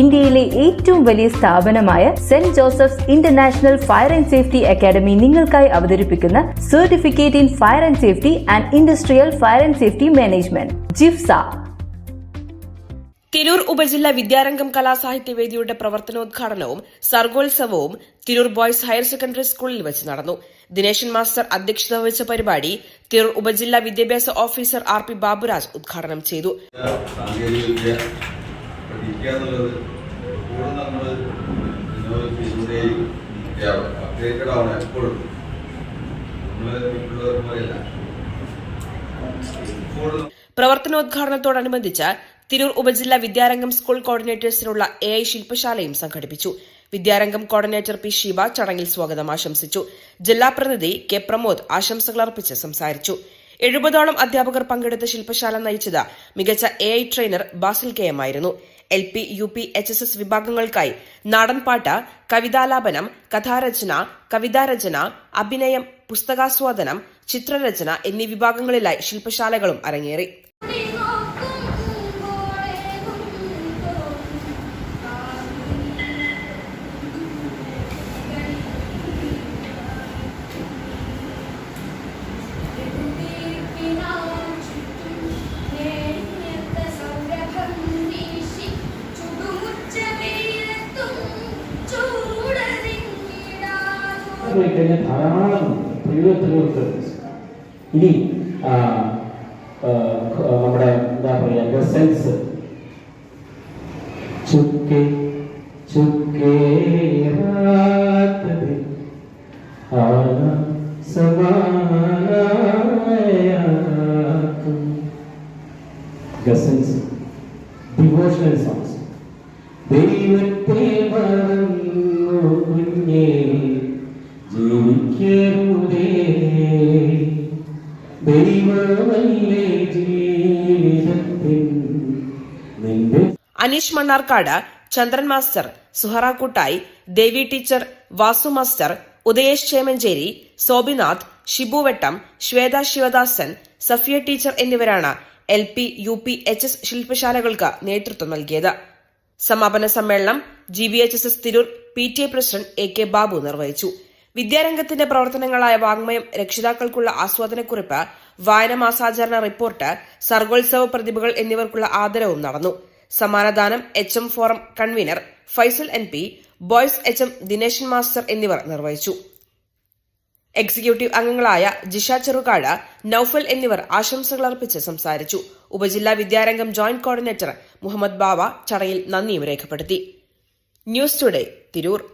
ഇന്ത്യയിലെ ഏറ്റവും വലിയ സ്ഥാപനമായ Saint Joseph's international fire and safety academy നിങ്ങൾക്കായി അവതരിപ്പിക്കുന്ന certificate in fire and safety and industrial fire and safety management JIFS. Tirur ഉപജില്ല വിദ്യാരംഗം കലാസാഹിത്യവേദിയുടെ പ്രവർത്തനോദ്ഘാടനവും സർഗോത്സവവും തിരൂർ ബോയ്സ് ഹയർ സെക്കൻഡറി സ്കൂളിൽ വെച്ച് നടന്നു. ദിനേശൻ മാസ്റ്റർ അധ്യക്ഷത വഹിച്ച പരിപാടി തിരൂർ ഉപജില്ലാ വിദ്യാഭ്യാസ ഓഫീസർ ആർ പി ബാബുരാജ് ഉദ്ഘാടനം ചെയ്തു. പഠിക്കുക എന്നുള്ളത് എപ്പോഴും നമ്മൾ വിനോദത്തിലൂടെയും അപ്ഡേറ്റഡ് ആവണം എപ്പോഴും. നമ്മൾ മറ്റുള്ളവർ പ്രവർത്തനോദ്ഘാടനത്തോടനുബന്ധിച്ച് തിരൂർ ഉപജില്ലാ വിദ്യാരംഗം സ്കൂൾ കോർഡിനേറ്റേഴ്സിനുള്ള എ ഐ ശില്പശാലയും സംഘടിപ്പിച്ചു. വിദ്യാരംഗം കോർഡിനേറ്റർ പി ഷീബ ചടങ്ങിൽ സ്വാഗതം ആശംസിച്ചു. ജില്ലാ പ്രതിനിധി കെ പ്രമോദ് ആശംസകൾ അർപ്പിച്ച് സംസാരിച്ചു. എഴുപതോളം അധ്യാപകർ പങ്കെടുത്ത ശില്പശാല നയിച്ചത് മികച്ച A trainer Basil K M ആയിരുന്നു. L P U P H S S വിഭാഗങ്ങൾക്കായി നാടൻപാട്ട് കവിതാലാപനം കഥാരചന കവിതാരചന അഭിനയം പുസ്തകാസ്വാദനം ചിത്രരചന എന്നീ വിഭാഗങ്ങളിലായി ശില്പശാലകളും അരങ്ങേറി. പോയി കഴിഞ്ഞാൽ ധാരാളം ജീവിതത്തിലോട്ട് ഇനി നമ്മുടെ എന്താ പറയുക ഗസൽസ് ചുക്കെ ചുക്കെ. ഗസൽസ് ഡിവോഷണൽ സോങ്സ് ദൈവത്തെ Aneesh Mannarkkad Chandran master Suhara Devi teacher Vasu master Udayesh Chemancheri Sobinath Shibu Vettam Shweta Sivadasan Safiya teacher എന്നിവരാണ് L P U P H S ശില്പശാലകൾക്ക് നേതൃത്വം നൽകിയത്. സമാപന സമ്മേളനം G B H S S Tirur P T A president A K Babu നിർവഹിച്ചു. വിദ്യാരംഗത്തിന്റെ പ്രവർത്തനങ്ങളായ വാങ്മയം രക്ഷിതാക്കൾക്കുള്ള ആസ്വാദനക്കുറിപ്പ് വായന മാസാചരണ report സർഗോത്സവ പ്രതിഭകൾ എന്നിവർക്കുള്ള ആദരവും നടന്നു. സമ്മാനദാനം H M forum convener Faisal N P boys H M Dineshan master എന്നിവർ നിർവഹിച്ചു. എക്സിക്യൂട്ടീവ് അംഗങ്ങളായ ജിഷ ചെറുകാട് നൌഫൽ എന്നിവർ ആശംസകൾ അർപ്പിച്ച് സംസാരിച്ചു. ഉപജില്ലാ വിദ്യാരംഗം ജോയിന്റ് കോർഡിനേറ്റർ മുഹമ്മദ് ബാവ ചടങ്ങിൽ നന്ദിയും രേഖപ്പെടുത്തി. News today Tirur.